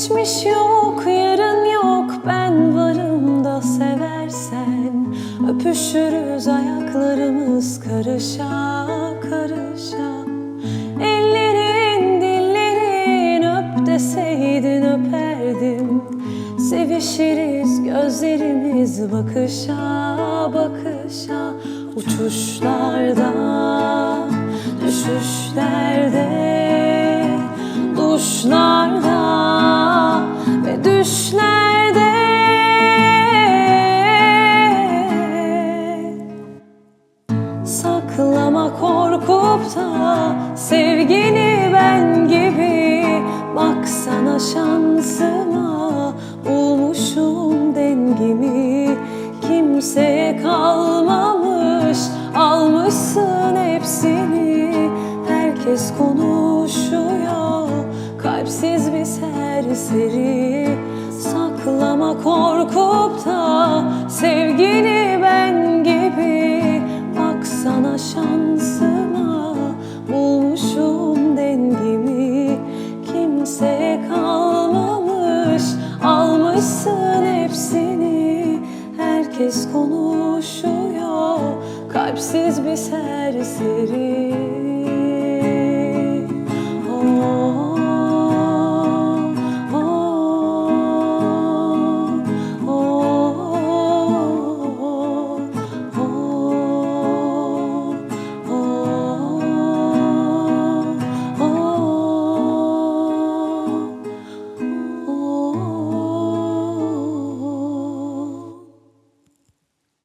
Geçmiş yok, yarın yok. Ben varım da seversen. Öpüşürüz ayaklarımız karışa karışa. Ellerin dillerin öp deseydin öperdim. Sevişiriz gözlerimiz bakışa bakışa. Uçuşlarda, düşüşlerde Duşlarda düşlerde Saklama korkup da sevgini ben gibi Baksana şansıma. Bulmuşum dengimi Kimseye kalmamış. Almışsın hepsini Herkes konuşuyor. Kalpsiz bir serseri Herkes konuşuyor kalpsiz bir serseri